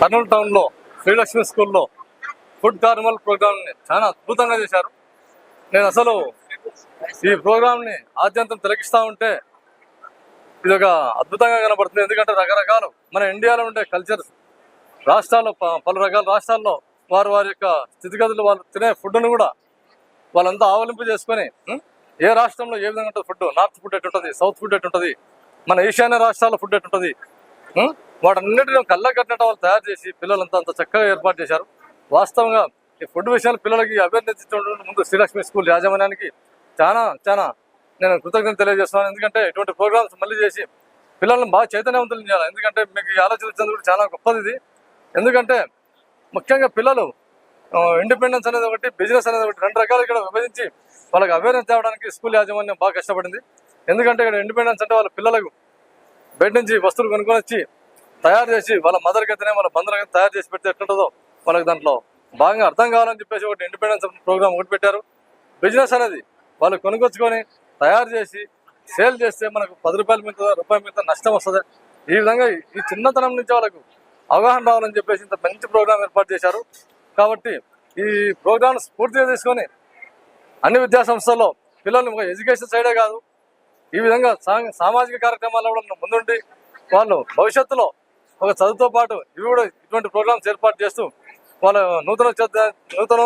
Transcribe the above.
కర్నూలు టౌన్లో శ్రీలక్ష్మి స్కూల్లో food Carnival ప్రోగ్రామ్ని చాలా అద్భుతంగా చేశారు. నేను అసలు ఈ ప్రోగ్రామ్ని ఆద్యంతం తిలకిస్తూ ఉంటే ఇది ఒక అద్భుతంగా కనబడుతుంది. ఎందుకంటే రకరకాలు మన ఇండియాలో ఉండే కల్చర్స్ రాష్ట్రాల్లో ప- పలు రకాల రాష్ట్రాల్లో వారు వారి యొక్క స్థితిగతులు వాళ్ళు తినే ఫుడ్ను కూడా వాళ్ళంతా ఆవలింపు చేసుకొని ఏ రాష్ట్రంలో ఏ విధంగా ఉంటుంది ఫుడ్ నార్త్ ఫుడ్ ఎట్టుంటుంది సౌత్ ఫుడ్ ఎట్టుంటుంది మన ఈశాన్య రాష్ట్రాల ఫుడ్ ఎట్టుంటుంది వాటన్నిటిని కళ్ళ కట్టినట్టు వాళ్ళు తయారు చేసి పిల్లలంతా అంత చక్కగా ఏర్పాటు చేశారు. వాస్తవంగా ఈ ఫుడ్ విషయాలు పిల్లలకి అవేర్నెస్ ఇచ్చడం ముందు శ్రీలక్ష్మి స్కూల్ యాజమాన్యానికి చాలా చాలా నేను కృతజ్ఞత తెలియజేస్తున్నాను. ఎందుకంటే ఇటువంటి ప్రోగ్రామ్స్ మళ్ళీ చేసి పిల్లల్ని బాగా చైతన్యవంతులు చేయాలి. ఎందుకంటే మీకు ఈ ఆలోచన వచ్చినందుకు కూడా చాలా గొప్పది ఇది. ఎందుకంటే ముఖ్యంగా పిల్లలు ఇండిపెండెన్స్ అనేది ఒకటి బిజినెస్ అనేది ఒకటి రెండు రకాలు ఇక్కడ విభజించి వాళ్ళకి అవేర్నెస్ తేవడానికి స్కూల్ యాజమాన్యం బాగా కష్టపడింది. ఎందుకంటే ఇక్కడ ఇండిపెండెన్స్ అంటే వాళ్ళ పిల్లలకు బయట నుంచి వస్తువులు కొనుక్కొని వచ్చి తయారు చేసి వాళ్ళ మదర్ గతనే వాళ్ళ బంధువులకి తయారు చేసి పెడితే ఎట్లుంటుందో వాళ్ళకి దాంట్లో బాగా అర్థం కావాలని చెప్పేసి ఒకటి ఇండిపెండెన్స్ ప్రోగ్రామ్ ఒకటి పెట్టారు. బిజినెస్ అనేది వాళ్ళు కొనుగొచ్చుకొని తయారు చేసి సేల్ చేస్తే మనకు పది రూపాయల మీద రూపాయల మీద నష్టం వస్తుంది. ఈ విధంగా ఈ చిన్నతనం నుంచి వాళ్ళకు అవగాహన రావాలని చెప్పేసి ఇంత మంచి ప్రోగ్రామ్ ఏర్పాటు చేశారు. కాబట్టి ఈ ప్రోగ్రామ్ స్ఫూర్తిగా తీసుకొని అన్ని విద్యాసంస్థల్లో పిల్లలు పిల్లల్ని ఒక ఎడ్యుకేషన్ సైడే కాదు ఈ విధంగా సామాజిక కార్యక్రమాల్లో కూడా ముందుండి వాళ్ళు భవిష్యత్తులో ఒక చదువుతో పాటు ఇవి కూడా ఇటువంటి ప్రోగ్రామ్స్ ఏర్పాటు చేస్తూ వాళ్ళ నూతన నూతన